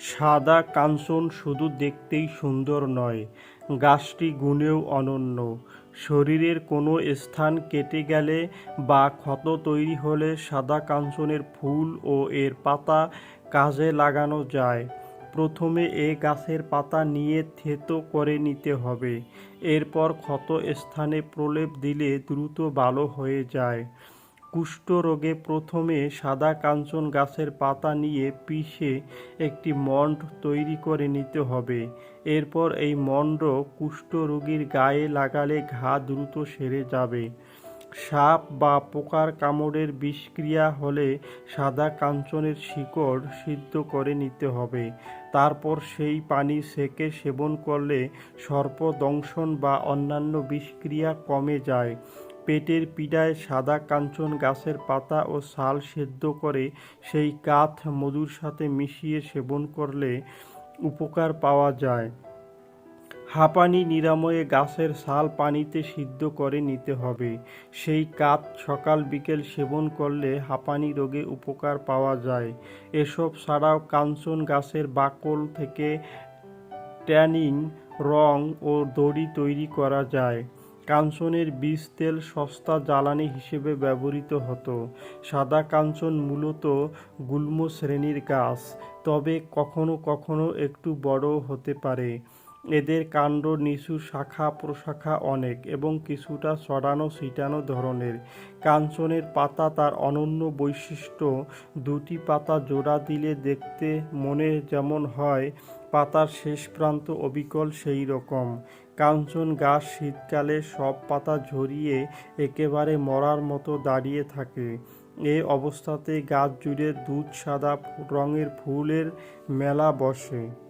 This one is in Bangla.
সাদা কাঞ্চন শুধু দেখতেই সুন্দর নয়, গাছটি গুণেও অনন্য। শরীরের কোনো স্থান কেটে গেলে বা ক্ষত তৈরি হলে সাদা কাঞ্চনের ফুল ও এর পাতা কাজে লাগানো যায়। প্রথমে এ গাছের পাতা নিয়ে থেতো করে নিতে হবে। এরপর ক্ষত স্থানে প্রলেপ দিলে দ্রুত ভালো হয়ে যায়। কুষ্ঠরোগে প্রথমে সাদা কাঞ্চন গাছের পাতা নিয়ে পিষে একটি মণ্ড তৈরি করে নিতে হবে। এরপর এই মণ্ড কুষ্ঠরোগীর গায়ে লাগালে ঘা দ্রুত সেরে যাবে। সাপ বা পোকার কামড়ের বিষক্রিয়া হলে সাদা কাঞ্চনের শিকড় সিদ্ধ করে নিতে হবে। তারপর সেই পানি সেকে সেবন করলে সর্পদংশন বা অন্যান্য বিষক্রিয়া কমে যায়। পেটের পীড়ায় সাদা কাঞ্চন গাছের পাতা ও ছাল সেদ্ধ করে সেই কাথ মধুর সাথে মিশিয়ে সেবন করলে উপকার পাওয়া যায়। হাঁপানি নিরাময়ে গাছের ছাল পানিতে সিদ্ধ করে নিতে হবে। সেই কাত সকাল বিকেল সেবন করলে হাঁপানি রোগে উপকার পাওয়া যায়। এসব ছাড়াও কাঞ্চন গাছের বাকল থেকে ট্যানিং রং ও দড়ি তৈরি করা যায়। কাঞ্চনের বীজ তেল সস্তা জ্বালানি হিসেবে ব্যবহৃত হতো। সাদা কাঞ্চন মূলত গুল্ম শ্রেণির গাছ, তবে কখনো কখনো একটু বড় হতে পারে। এদের কাণ্ড নিচু শাখা প্রশাখা অনেক এবং কিছুটা ছড়ানো ছিটানো ধরনের। কাঞ্চনের পাতা তার অনন্য বৈশিষ্ট্য, দুটি পাতা জোড়া দিলে দেখতে মনে যেমন হয়, পাতার শেষ প্রান্ত অবিকল সেই রকম। কাঞ্চন গাছ শীতকালে সব পাতা ঝরিয়ে একেবারে মরার মতো দাঁড়িয়ে থাকে। এ অবস্থাতে গাছ জুড়ে দুধ সাদা রঙের ফুলের মেলা বসে।